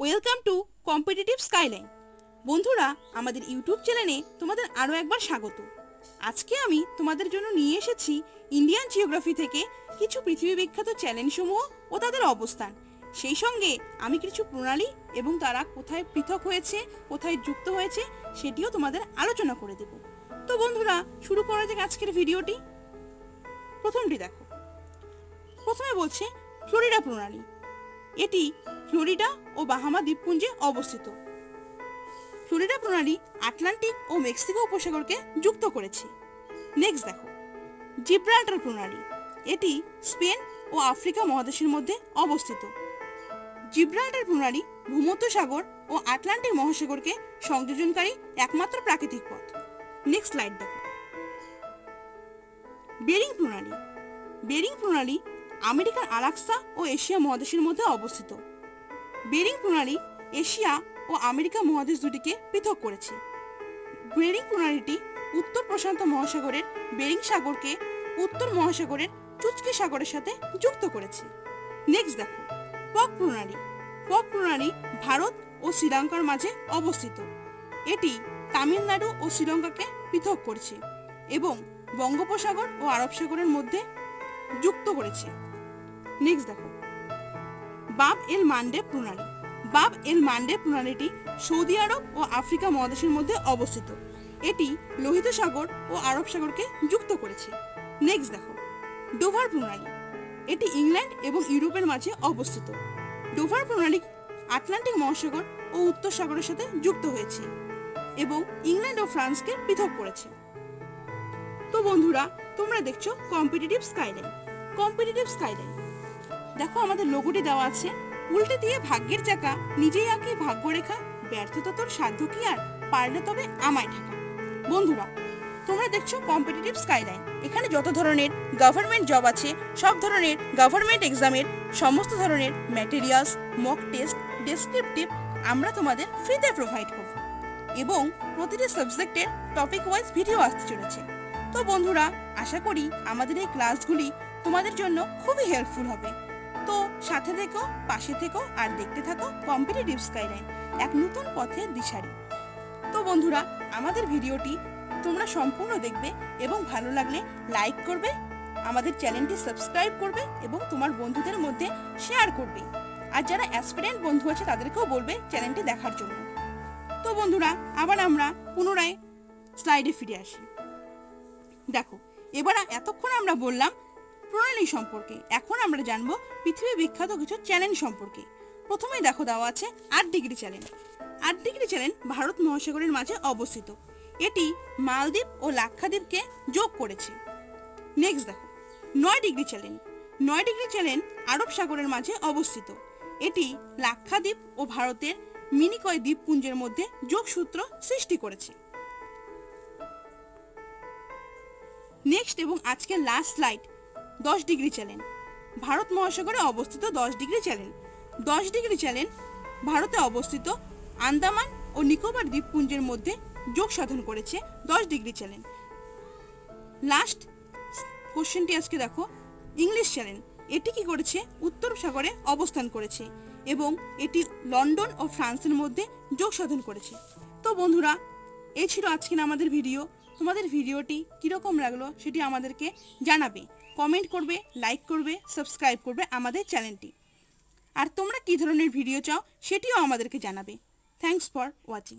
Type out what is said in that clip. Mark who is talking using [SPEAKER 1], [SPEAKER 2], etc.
[SPEAKER 1] Welcome to competitive skyline বন্ধুরা, আমাদের YouTube চ্যানেলে তোমাদের আরও একবার স্বাগত। আজকে আমি তোমাদের জন্য নিয়ে এসেছি ইন্ডিয়ান জিওগ্রাফি থেকে কিছু পৃথিবী বিখ্যাত চ্যালেঞ্জসমূহ ও তাদের অবস্থান। সেই সঙ্গে আমি কিছু প্রণালী এবং তারা কোথায় পৃথক হয়েছে, কোথায় যুক্ত হয়েছে, সেটিও তোমাদের আলোচনা করে দেব। তো বন্ধুরা, শুরু করা যাক আজকের ভিডিওটি। প্রথমটি দেখো। প্রথমে বলছে ফ্লোরিডা প্রণালী। এটি ফ্লোরিডা ও বাহামা দ্বীপপুঞ্জে অবস্থিত। ফ্লোরিডা প্রণালী আটলান্টিক ও মেক্সিকো উপসাগরকে যুক্ত করেছে। নেক্সট দেখো, জিব্রাল্টার প্রণালী। এটি স্পেন ও আফ্রিকা মহাদেশের মধ্যে অবস্থিত। জিব্রাল্টার প্রণালী ভূমধ্য সাগর ও আটলান্টিক মহাসাগরকে সংযোজনকারী একমাত্র প্রাকৃতিক পথ। নেক্সট স্লাইড দেখো। বেরিং প্রণালী। বেরিং প্রণালী আমেরিকার আলাস্কা ও এশিয়া মহাদেশের মধ্যে অবস্থিত। বেরিং প্রণালী এশিয়া ও আমেরিকা মহাদেশ দুটিকে পৃথক করেছে। বেরিং প্রণালীটি উত্তর প্রশান্ত মহাসাগরের বেরিং সাগরকে উত্তর মহাসাগরের চুচকি সাগরের সাথে যুক্ত করেছে। নেক্সট দেখো পক প্রণালী। পক প্রণালী ভারত ও শ্রীলঙ্কার মাঝে অবস্থিত। এটি তামিলনাড়ু ও শ্রীলঙ্কাকে পৃথক করছে এবং বঙ্গোপসাগর ও আরব সাগরের মধ্যে যুক্ত করেছে। নেক্সট দেখো। বাব এল মান্ডে প্রণালী। বাব এল মান্ডে প্রণালীটি সৌদি আরব ও আফ্রিকা মহাদেশের মধ্যে অবস্থিত। এটি লোহিত সাগর ও আরব সাগরকে যুক্ত করেছে। নেক্সট দেখো। ডোভার প্রণালী। এটি ইংল্যান্ড এবং ইউরোপের মাঝে অবস্থিত। ডোভার প্রণালী আটলান্টিক মহাসাগর ও উত্তর সাগরের সাথে যুক্ত হয়েছে এবং ইংল্যান্ড ও ফ্রান্সকে পৃথক করেছে। তো বন্ধুরা, তোমরা দেখছ কম্পিটিটিভ স্কাইলাইন কম্পিটিটিভ স্কাইলাইন দেখো আমাদের লোগোটি দেওয়া আছে। উল্টে দিয়ে ভাগ্যের চাকা, নিজেই আঁকে ভাগ্যরেখা, ব্যর্থতা তোর সাধ্য কি আর? পারলে তবে আমায় ঠেকা। বন্ধুরা, তোমরা দেখছ কম্পিটিটিভ স্কাইলাইন এখানে যত ধরনের গভর্নমেন্ট জব আছে, সব ধরনের গভর্নমেন্ট এক্সামের সমস্ত ধরনের ম্যাটেরিয়ালস মক টেস্ট ডেসক্রিপটিভ আমরা তোমাদের ফ্রিতে প্রোভাইড করব। এবং প্রতিটি সাবজেক্টের টপিক ওয়াইজ ভিডিও আসতে চলেছে। তো বন্ধুরা, আশা করি আমাদের এই ক্লাসগুলি তোমাদের জন্য খুবই হেল্পফুল হবে। তো সাথে থেকো, পাশে থেকো আর দেখতে থাকো কম্পিটিটিভ স্কাইলাইন এক নতুন পথের দিশারি। তো বন্ধুরা, আমাদের ভিডিওটি তোমরা সম্পূর্ণ দেখবে এবং ভালো লাগলে লাইক করবে, আমাদের চ্যানেলটি সাবস্ক্রাইব করবে এবং তোমার বন্ধুদের মধ্যে শেয়ার করবে। আর যারা অ্যাসপিরেন্ট বন্ধু আছে, তাদেরকেও বলবে চ্যানেলটি দেখার জন্য। তো বন্ধুরা, আবার আমরা পুনরায় স্লাইডে ফিরে আসি। দেখো, এবার এতক্ষণ আমরা বললাম প্রণালী সম্পর্কে। এখন আমরা জানব পৃথিবী বিখ্যাত কিছু চ্যালেঞ্জ সম্পর্কে। প্রথমে দেখো দেওয়া আছে আট ডিগ্রি চ্যালেঞ্জ আট ডিগ্রি চ্যালেঞ্জ ভারত মহাসাগরের মাঝে অবস্থিত। এটি মালদ্বীপ ও লাক্ষাদ্বীপকে যোগ করেছে। নেক্সট দেখো, নয় ডিগ্রি চ্যালেঞ্জ নয় ডিগ্রি চ্যালেঞ্জ আরব সাগরের মাঝে অবস্থিত। এটি লাক্ষাদ্বীপ ও ভারতের মিনিকয় দ্বীপপুঞ্জের মধ্যে যোগসূত্র সৃষ্টি করেছে। নেক্সট এবং আজকের লাস্ট স্লাইড দশ ডিগ্রি চ্যালেঞ্জ। ভারত মহাসাগরে অবস্থিত দশ ডিগ্রি চ্যালেঞ্জ। দশ ডিগ্রি চ্যালেঞ্জ ভারতে অবস্থিত আন্দামান ও নিকোবর দ্বীপপুঞ্জের মধ্যে যোগ সাধন করেছে দশ ডিগ্রি চ্যালেঞ্জ। লাস্ট কোশ্চেনটি আজকে দেখো। English challenge. এটি কি করেছে? উত্তর সাগরে অবস্থান করেছে এবং এটি লন্ডন ও ফ্রান্সের মধ্যে যোগ সাধন করেছে। তো বন্ধুরা এই ছিল আজকের আমাদের ভিডিও। তোমাদের ভিডিওটি কীরকম লাগল সেটি আমাদেরকে জানাবে। কমেন্ট করবে লাইক করবে সাবস্ক্রাইব করবে আমাদের চ্যানেলটি। আর তোমরা কী ধরনের ভিডিও চাও সেটিও আমাদেরকে জানাবে। Thanks for watching